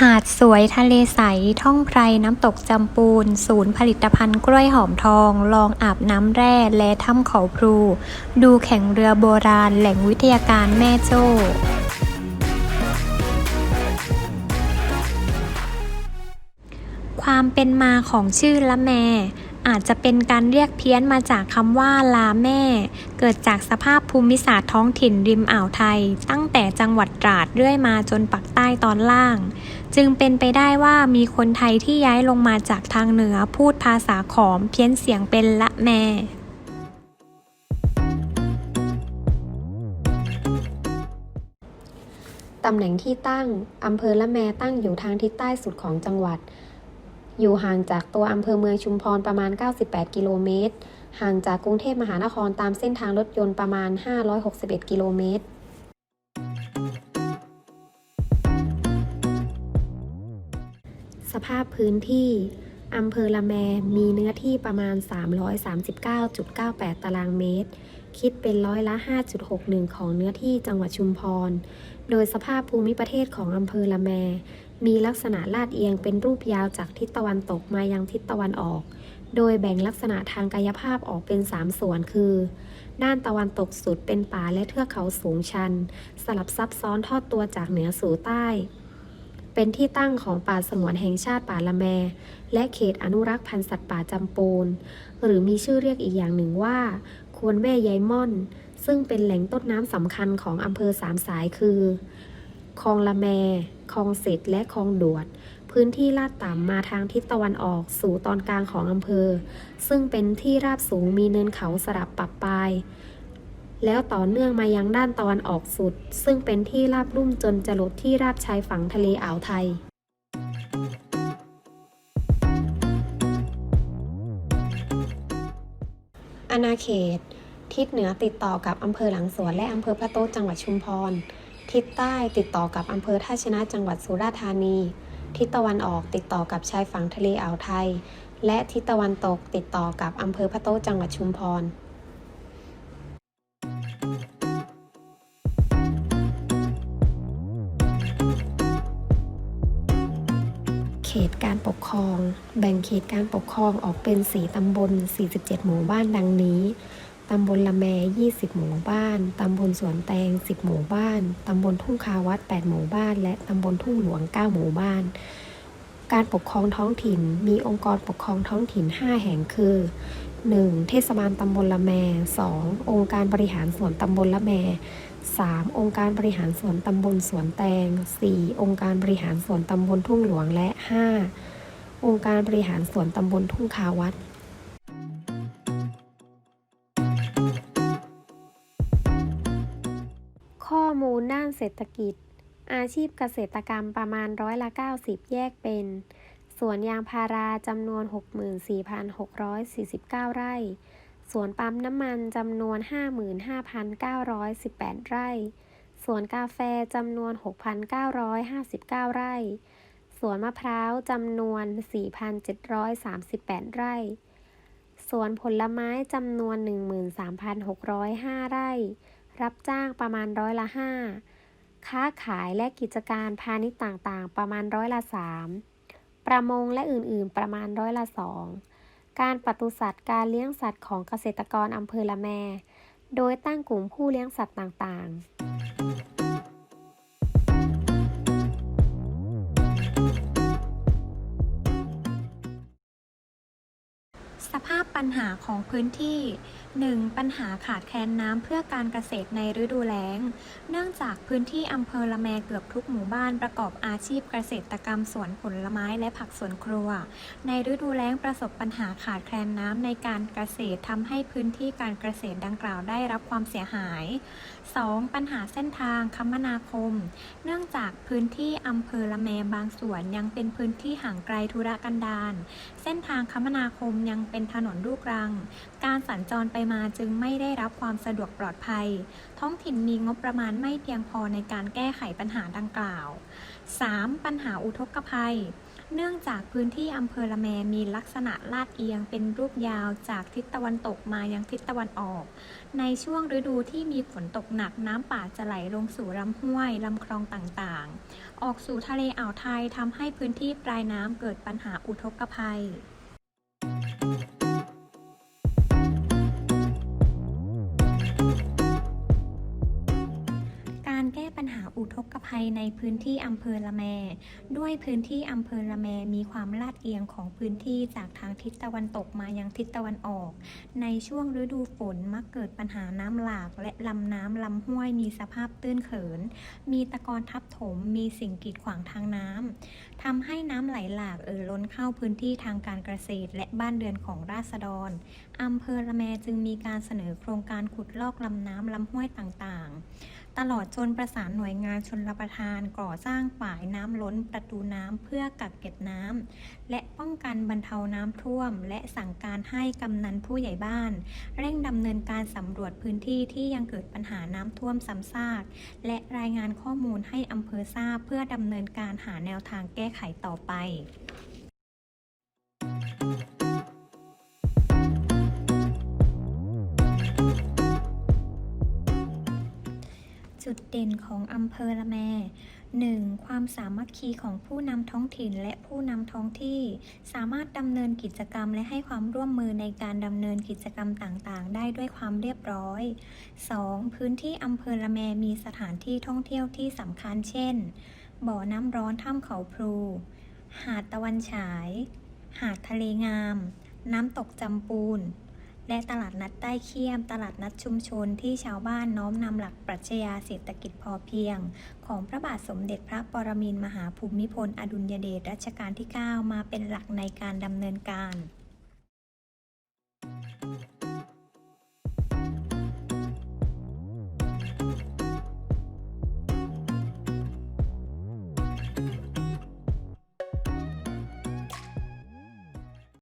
หาดสวยทะเลใส ท่องไพรน้ำตกจำปูน ศูนย์ผลิตภัณฑ์กล้วยหอมทอง ลองอาบน้ำแร่และถ้ำเขาพลู ดูแข่งเรือโบราณแหล่งวิทยาการแม่โจ้ความเป็นมาของชื่อละแม อาจจะเป็นการเรียกเพี้ยนมาจากคำว่าลาแม่ เกิดจากสภาพภูมิศาสตร์ท้องถิ่นริมอ่าวไทย ตั้งแต่จังหวัดตราดเรื่อยมาจนปักใต้ตอนล่าง จึงเป็นไปได้ว่ามีคนไทยที่ย้ายลงมาจากทางเหนือพูดภาษาขอมเพี้ยนเสียงเป็นละแมตำแหน่งที่ตั้ง อำเภอละแมตั้งอยู่ทางทิศใต้สุดของจังหวัด อยู่ห่างจากตัวอำเภอเมืองชุมพรประมาณ 98 กิโลเมตร ห่างจากกรุงเทพมหานครตามเส้นทางรถยนต์ประมาณ 561 กิโลเมตรสภาพพื้นที่อำเภอละแม มีเนื้อที่ประมาณ 339.98 ตารางเมตร คิดเป็นร้อยละ 5.61 ของเนื้อที่จังหวัดชุมพร โดยสภาพภูมิประเทศของอำเภอละแม มีลักษณะลาดเอียงเป็นรูปยาวจากทิศตะวันตกมายังทิศตะวันออก โดยแบ่งลักษณะทางกายภาพออกเป็น 3 ส่วนคือ ด้านตะวันตกสุดเป็นป่าและเทือกเขาสูงชัน สลับซับซ้อนทอดตัวจากเหนือสู่ใต้ เป็นที่ตั้งของป่าสงวนแห่งชาติป่าละแม และเขตอนุรักษ์พันธุ์สัตว์ป่าจำปูน หรือมีชื่อเรียกอีกอย่างหนึ่งว่า ควนแม่ยายม่อน ซึ่งเป็นแหล่งต้นน้ำสำคัญของอำเภอสามสายคือคลองละแม คลองเสร็จและคลองดวด พื้นที่ลาดต่ำมาทางทิศตะวันออกสู่ตอนกลางของอำเภอ ซึ่งเป็นที่ราบสูงมีเนินเขาสลับปับปลาย แล้วต่อเนื่องมายังด้านตะวันออกสุด ซึ่งเป็นที่ราบลุ่มจนจรดที่ราบชายฝั่งทะเลอ่าวไทยอาณาเขต ทิศเหนือติดต่อกับอำเภอหลังสวนและอำเภอพระโต๊ะจังหวัดชุมพร ทิศใต้ติดต่อกับอำเภอท่าชนะจังหวัดสุราษฎร์ธานี ทิศตะวันออกติดต่อกับชายฝั่งทะเลอ่าวไทย และทิศตะวันตกติดต่อกับอำเภอพระโต๊ะจังหวัดชุมพรเขตการปกครอง แบ่งเขตการปกครองออกเป็น 4 ตำบล 47 หมู่บ้านดังนี้ ตำบลละแม 20 หมู่บ้าน ตำบลสวนแตง 10 หมู่บ้าน ตำบลทุ่งคาวัด 8 หมู่บ้าน และตำบลทุ่งหลวง 9 หมู่บ้าน การปกครองท้องถิ่น มีองค์กรปกครองท้องถิ่น 5 แห่งคือ 1. เทศบาลตำบลละแม 2. องค์การบริหารส่วนตำบลละแม 3. องค์การบริหารส่วนตำบลสวนแตง 4. องค์การบริหารส่วนตำบลทุ่งหลวง และ 5. องค์การบริหารส่วนตำบลทุ่งคาวัด มูลด้านเศรษฐกิจ อาชีพเกษตรกรรมประมาณร้อยละ 90 แยกเป็นสวนยางพาราจำนวน 64,649 ไร่ สวนปั๊มน้ำมันจำนวน 55,918 ไร่ สวนกาแฟจำนวน 6,959 ไร่ สวนมะพร้าวจำนวน 4,738 ไร่ สวนผลไม้จำนวน 13,605 ไร่ รับจ้างประมาณร้อยละ5ค้าขายและกิจการพาณิชย์ต่างๆ ประมาณร้อยละ3ประมงและอื่นๆ ประมาณร้อยละ2การปศุสัตว์การเลี้ยงสัตว์ของเกษตรกรอำเภอละแม โดยตั้งกลุ่มผู้เลี้ยงสัตว์ต่างๆสภาพปัญหาของพื้นที่ 1. ปัญหาขาดแคลนน้ำเพื่อการเกษตรในฤดูแล้ง เนื่องจากพื้นที่อำเภอละแมเกือบทุกหมู่บ้านประกอบอาชีพเกษตรกรรมสวนผลไม้และผักสวนครัว ในฤดูแล้งประสบปัญหาขาดแคลนน้ำในการเกษตรทำให้พื้นที่การเกษตรดังกล่าวได้รับความเสียหาย 2. ปัญหาเส้นทางคมนาคม เนื่องจากพื้นที่อำเภอละแมบางส่วนยังเป็นพื้นที่ห่างไกลธุรกันดารเส้นทางคมนาคมยังเป็นถนนลูกรัง การสัญจรไปมาจึงไม่ได้รับความสะดวกปลอดภัย ท้องถิ่นมีงบประมาณไม่เพียงพอในการแก้ไขปัญหาดังกล่าว 3. ปัญหาอุทกภัย เนื่องจากพื้นที่อำเภอละแมมีลักษณะลาดเอียงเป็นรูปยาวจากทิศตะวันตกมายังทิศตะวันออก ในช่วงฤดูที่มีฝนตกหนักน้ำป่าจะไหลลงสู่ลำห้วยลำคลองต่างๆ ออกสู่ทะเลอ่าวไทยทำให้พื้นที่ปลายน้ำเกิดปัญหาอุทกภัย ปัญหาอุทกภัยในพื้นที่อำเภอละแม ด้วยพื้นที่อำเภอละแมมีความลาดเอียงของพื้นที่จากทางทิศตะวันตกมายังทิศตะวันออก ในช่วงฤดูฝนมักเกิดปัญหาน้ำหลากและลำน้ำลำห้วยมีสภาพตื้นเขิน มีตะกอนทับถม มีสิ่งกีดขวางทางน้ำทำให้น้ำไหลหลากเอ่อล้นเข้าพื้นที่ทางการเกษตรและบ้านเรือนของราษฎร อำเภอละแมจึงมีการเสนอโครงการขุดลอกลำน้ำลำห้วยต่างๆ ตลอดจนประสานหน่วยงานชนรประทานก่อสร้างฝายน้ำล้นประตูน้ำเพื่อกักเก็บน้ำและป้องกันบรรเทาน้ำท่วม และสั่งการให้กำนันผู้ใหญ่บ้าน เร่งดำเนินการสำรวจพื้นที่ที่ยังเกิดปัญหาน้ำท่วมซ้ำซากและรายงานข้อมูลให้อำเภอทราบเพื่อดำเนินการหาแนวทางแก้ไขต่อไป จุดเด่นของอำเภอละแม 1. ความสามัคคีของผู้นำท้องถิ่นและผู้นำท้องที่ สามารถดำเนินกิจกรรมและให้ความร่วมมือในการดำเนินกิจกรรมต่างๆ ได้ด้วยความเรียบร้อย 2. พื้นที่อำเภอละแมมีสถานที่ท่องเที่ยวที่สำคัญเช่น บ่อน้ำร้อนถ้ำเขาพลู หาดตะวันฉาย หาดทะเลงาม น้ำตกจำปูน และตลาดนัดใต้เคียม ตลาดนัดชุมชนที่ชาวบ้านน้อมนำหลักปรัชญาเศรษฐกิจพอเพียง ของพระบาทสมเด็จพระปรมินทรมหาภูมิพล อดุลยเดชรัชกาลที่ 9 มาเป็นหลักในการดำเนินการ